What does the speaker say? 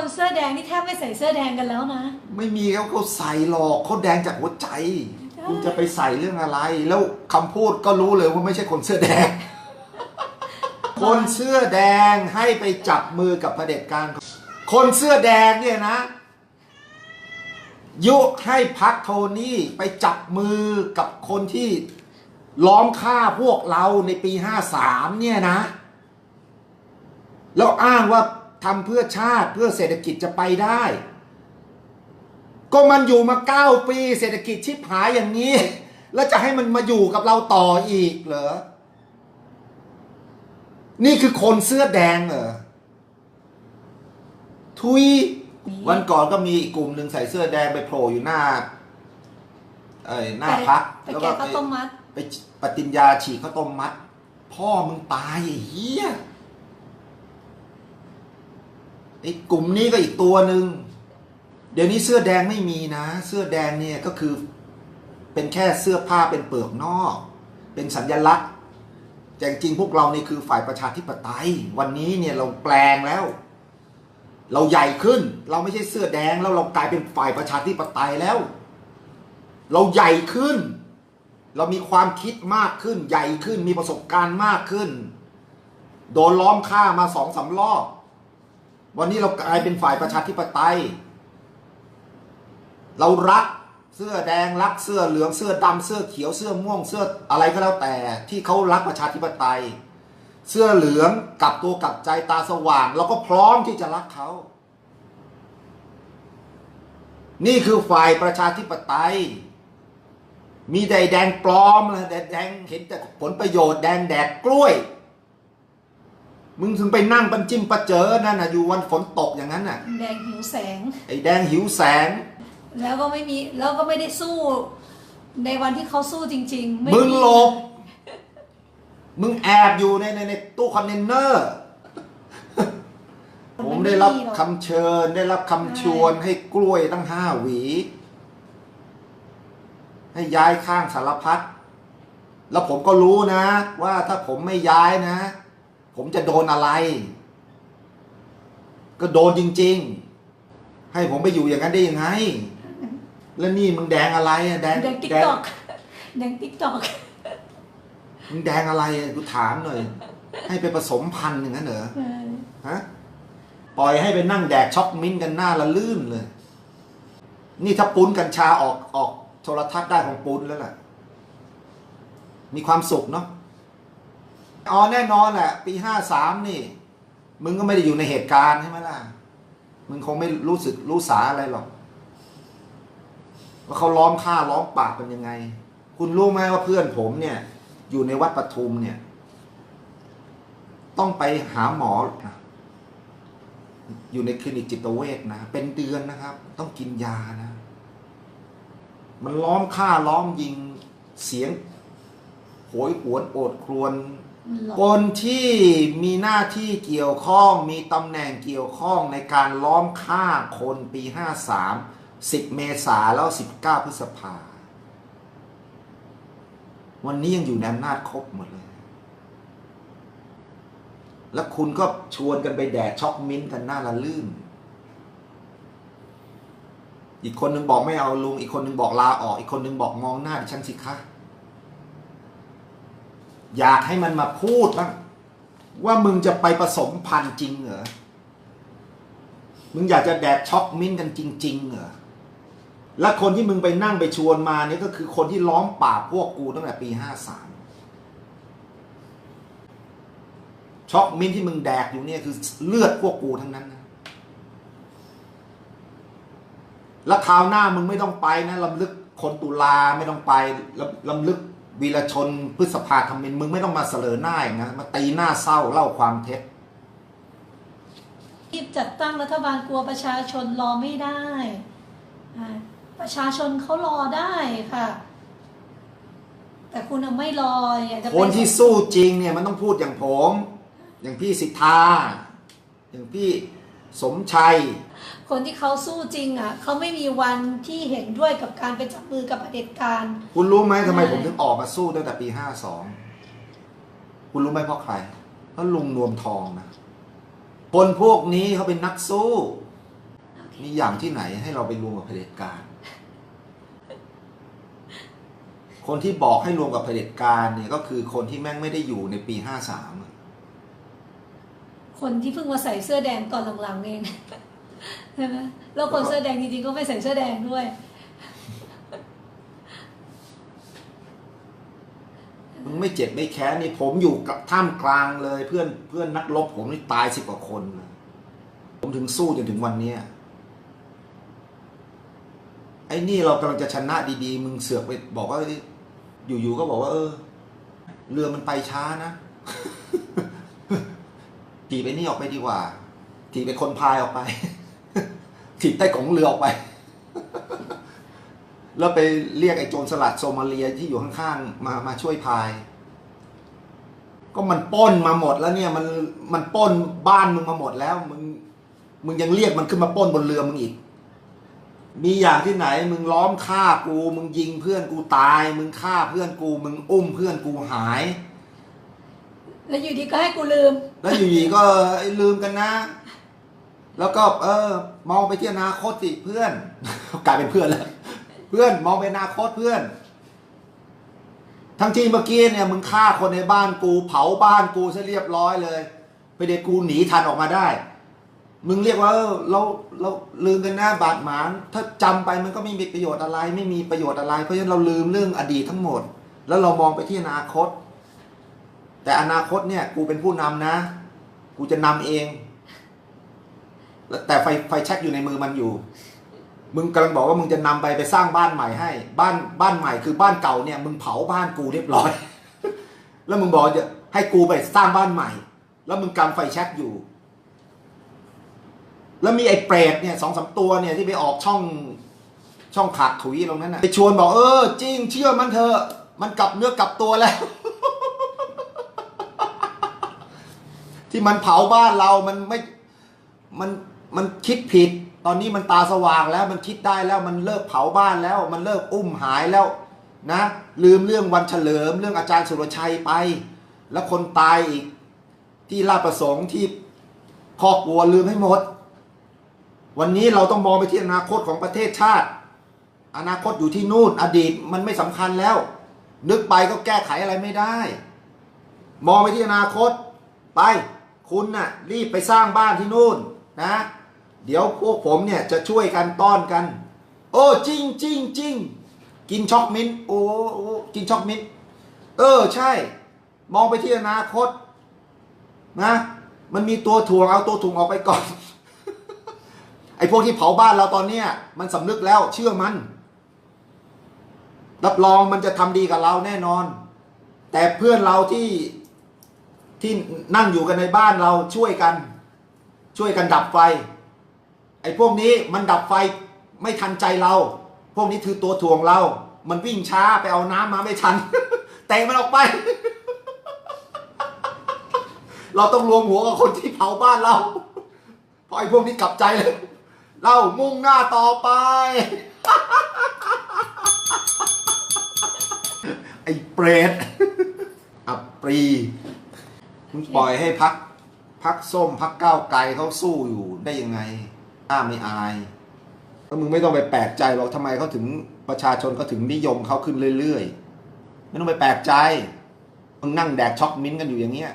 คนเสื้อแดงนี่แทบไม่ใส่เสื้อแดงกันแล้วนะ ไม่มีเขาเขาใส่หรอกเขาแดงจากหัวใจใช่คุณจะไปใส่เรื่องอะไร แล้วคำพูดก็รู้เลยว่าไม่ใช่คนเสื้อแดง คนเสื้อแดงให้ไปจับมือกับเผด็จการ คนเสื้อแดงเนี่ยนะ ยุให้พักโทนี่ไปจับมือกับคนที่ล้อมฆ่าพวกเราในปีห้าสามเนี่ยนะ แล้วอ้างว่า ทำเพื่อชาติเพื่อเศรษฐกิจจะไปได้ ก็มันอยู่มาเก้าปี เศรษฐกิจชิบหายอย่างนี้ แล้วจะให้มันมาอยู่กับเราต่ออีกเหรอ นี่คือคนเสื้อแดงเหรอ ทุยวันก่อนก็มีอีกกลุ่มหนึ่งใส่เสื้อแดงไปโผล่อยู่หน้า เอ้ยหน้าพักไปแกะข้าวต้มมัดไปปฏิญญาฉีกข้าวต้มมัด พ่อมึงตายไอ้เหี้ย ไอ้กลุ่มนี้ก็อีกตัวหนึ่งเดี๋ยวนี้เสื้อแดงไม่มีนะ เสื้อแดงเนี่ยก็คือเป็นแค่เสื้อผ้าเป็นเปลือกนอก เป็นสัญลักษณ์แต่จริงๆพวกเรานี่คือฝ่ายประชาธิปไตย วันนี้เนี่ยเราแปลงแล้ว เราใหญ่ขึ้น เราไม่ใช่เสื้อแดงแล้วเรากลายเป็นฝ่ายประชาธิปไตยแล้ว เราใหญ่ขึ้น เรามีความคิดมากขึ้น ใหญ่ขึ้นมีประสบการณ์มากขึ้น โดนล้อมฆ่ามาสองสามรอบ วันนี้เรากลายเป็นฝ่ายประชาธิปไตย เรารักเสื้อแดงรักเสื้อเหลืองเสื้อดำเสื้อเขียวเสื้อม่วงเสื้ออะไรก็แล้วแต่ที่เขารักประชาธิปไตย เสื้อเหลืองกลับตัวกลับใจตาสว่าง เราก็พร้อมที่จะรักเขา นี่คือฝ่ายประชาธิปไตย มีแต่แดงปลอมเลแดงแดงเห็นแต่ผลประโยชน์แดงแดกกล้วย มึงถึงไปนั่งปันจิ้มประเจอนั่นน่ะอยู่วันฝนตกอย่างนั้นน่ะ แดงหิวแสง ไอ้แดงหิวแสง แล้วก็ไม่มีแล้วก็ไม่ได้สู้ ในวันที่เขาสู้จริงๆไม่มึงมีหลบ มึงแอบอยู่ในในในตู้คอนเทนเนอร์ ผมได้รับคำเชิญ ได้รับคำชวนให้กล้วยตั้งห้าหวี ให้ย้ายข้างสารพัดแล้วผมก็รู้นะ ว่าถ้าผมไม่ย้ายนะ ผมจะโดนอะไร ก็โดนจริง ๆ ให้ผมไปอยู่อย่างนั้นได้ยังไง แล้วนี่มึงแดงอะไรอะแดงแดงติ๊กแดงตอกแดงติ๊กตอกมึงแดงอะไรอะกูถามหน่อย ให้ไปผสมพันธุ์อย่างนั้นเหรอฮะปล่อยให้ไปนั่งแดกช็อกมิ้นท์กันหน้าละลื่นเลย นี่ถ้าปุ้นกัญชาออกออกโทรทัศน์ได้ของปุ้นแล้วล่ะ มีความสุขเนาะ อ๋อแน่นอนแหละปีห้าสามนี่ มึงก็ไม่ได้อยู่ในเหตุการณ์ใช่ไหมล่ะ มึงคงไม่รู้สึกรู้สาอะไรหรอก ว่าเขาล้อมฆ่าล้อมปากกันยังไง คุณรู้ไหมว่าเพื่อนผมเนี่ย อยู่ในวัดปทุมเนี่ย ต้องไปหาหมอ อยู่ในคลินิกจิตเวชนะ เป็นเดือนนะครับ ต้องกินยานะ มันล้อมฆ่าล้อมยิงเสียงโหยหวนโอดครวญหลบ คนที่มีหน้าที่เกี่ยวข้องมีตำแหน่งเกี่ยวข้องในการล้อมฆ่าคนปี 53 10 เมษาแล้ว 19 พฤษภา วันนี้ยังอยู่ในอำนาจครบหมดเลย แล้วคุณก็ชวนกันไปแดกช็อกมิ้นท์กันหน้าละลื่น อีกคนหนึ่งบอกไม่เอาลุง อีกคนหนึ่งบอกลาออก อีกคนหนึ่งบอกมองหน้าดิฉันสิคะ อยากให้มันมาพูดบ้างว่ามึงจะไปผสมพันธุ์จริงเหรอ มึงอยากจะแดกช็อกมิ้นกันจริง ๆ เหรอ และคนที่มึงไปนั่งไปชวนมาเนี่ยก็คือคนที่ล้อมป่าพวกกูตั้งแต่ปีห้าสามช็อกมิ้นที่มึงแดกอยู่เนี่ยคือเลือดพวกกูทั้งนั้นนะ แล้วคราวหน้ามึงไม่ต้องไปนะลำลึกคนตุลาไม่ต้องไปลำลึก วีรชนพฤษภาธมินมึงไม่ต้องมาเสลอหน้าอีกนะมาตีหน้าเศร้าเล่าความเท็จที่จัดตั้งรัฐบาลกลัวประชาชนรอไม่ได้อ่าประชาชนเขารอได้ค่ะ แต่คุณน่ะไม่รออยากจะคเป็นที่สู้จริงเนี่ยมันต้องพูดอย่างผม อย่างพี่สิทธาอย่างพี่ สมชัย คนที่เขาสู้จริงอะเขาไม่มีวันที่เห็นด้วยกับการไปจับมือกับเผด็จการ คุณรู้ไหมทำไมใช่ผมถึงออกมาสู้ตั้งแต่ปีห้าสองคุณรู้ไหมเพราะใคร เพราะลุงนวมทองนะ คนพวกนี้เขาเป็นนักสู้ มีอย่างที่ไหนให้เราไปรวมกับเผด็จการ คนที่บอกให้รวมกับเผด็จการเนี่ยก็คือคนที่แม่งไม่ได้อยู่ในปีห้าสาม คนที่เพิ่งมาใส่เสื้อแดงตอนหลังๆเองใช่ไหมแล้วคนเสื้อแดงจริงๆก็ไม่ใส่เสื้อแดงด้วยมึงไม่เจ็บไม่แค้นนี่ผมอยู่กับท่ามกลางเลย เพื่อนเพื่อนนักรบผมนี่ตายสิบกว่าคนผมถึงสู้จนถึงวันเนี้ยไอ้นี่เรากำลังจะชนะดีๆ มึงเสือกไปบอกว่าอยู่ๆก็บอกว่า เออ เรือมันไปช้านะ ถีบไอ้นี่ออกไปดีกว่า ถีบไปคนพายออกไป ถีบใต้กงเรือออกไป แล้วไปเรียกไอ้โจรสลัดโซมาเลียที่อยู่ข้างๆมามาช่วยพาย ก็มันป้นมาหมดแล้วเนี่ย มันมันป้นบ้านมึงมาหมดแล้ว มึงมึงยังเรียกมันขึ้นมาป้นบนเรือมึงอีก มีอย่างที่ไหน มึงล้อมฆ่ากู มึงยิงเพื่อนกูตาย มึงฆ่าเพื่อนกู มึงอุ้มเพื่อนกูหาย แล้วอยู่ดีก็ให้กูลืม แล้วอยู่ดีก็ไอ้ลืมกันนะ แล้วก็เออ มองไปที่อนาคตสิเพื่อน กลายเป็นเพื่อนแล้วเพื่อนมองไปอนาคตเพื่อน ทั้งที่เมื่อกี้เนี่ยมึงฆ่าคนในบ้านกู เผาบ้านกูซะเรียบร้อยเลยไปเด็กกูหนีทันออกมาได้ มึงเรียกว่าเราเราลืมกันหน้าบาดหมาง ถ้าจำไปมันก็ไม่มีประโยชน์อะไร ไม่มีประโยชน์อะไร เพราะฉะนั้นเราลืมเรื่องอดีตทั้งหมด แล้วเรามองไปที่อนาคต แต่อนาคตเนี่ยกูเป็นผู้นำนะ กูจะนำเองแล้วแต่ไฟไฟแช็กอยู่ในมือมันอยู่ มึงกำลังบอกว่ามึงจะนำไปไปสร้างบ้านใหม่ให้ บ้านบ้านใหม่คือบ้านเก่าเนี่ย มึงเผาบ้านกูเรียบร้อย แล้วมึงบอกจะให้กูไปสร้างบ้านใหม่ แล้วมึงกำไฟแช็กอยู่ แล้วมีไอ้เปรตเนี่ยสองสามตัวเนี่ยที่ไปออกช่องช่องขาดถุยตรงนั้นนะไปชวนบอกเออจริงเชื่อมันเถอะมันกลับเนื้อกลับตัวแล้ว ที่มันเผาบ้านเรามันไม่มันมันคิดผิด ตอนนี้มันตาสว่างแล้วมันคิดได้แล้วมันเลิกเผาบ้านแล้ว มันเลิกอุ้มหายแล้วนะ ลืมเรื่องวันเฉลิม เรื่องอาจารย์สุรชัยไป แล้วคนตายอีก ที่ราชประสงค์ที่ครอบครัวลืมให้หมด วันนี้เราต้องมองไปที่อนาคตของประเทศชาติ อนาคตอยู่ที่นู่นอดีตมันไม่สำคัญแล้ว นึกไปก็แก้ไขอะไรไม่ได้ มองไปที่อนาคตไป คุณน่ะรีบไปสร้างบ้านที่นู่นนะ เดี๋ยวพวกผมเนี่ยจะช่วยกันต้อนกัน โอ้จริงจริงจริงกินช็อกมิ้นท์โอ้โอ้กินช็อกมิ้นท์เออใช่ มองไปที่อนาคตนะมันมีตัวถ่วงเอาตัวถ่วงออกไปก่อน ไอ้พวกที่เผาบ้านเราตอนเนี้ยมันสำนึกแล้วเชื่อมัน รับรองมันจะทำดีกับเราแน่นอน แต่เพื่อนเราที่ ที่นั่งอยู่กันในบ้านเราช่วยกัน ช่วยกันดับไฟ ไอ้พวกนี้มันดับไฟไม่ทันใจเรา พวกนี้คือตัวถ่วงเรา มันวิ่งช้าไปเอาน้ำมาไม่ทันเตะมันออกไป เราต้องรวมหัวกับคนที่เผาบ้านเราเพราะไอ้พวกนี้กลับใจเลย เรามุ่งหน้าต่อไปไอ้เปรตอัปรี มึงปล่อยให้พักพักส้มพักก้าวไกลเขาสู้อยู่ได้ยังไงอ้าไม่อายแล้วมึงไม่ต้องไปแปลกใจหรอกทำไมเขาถึงประชาชนเขาถึงนิยมเขาขึ้นเรื่อยๆ ไม่ต้องไปแปลกใจมึงนั่งแดกช็อกมิ้นท์กันอยู่อย่างเงี้ย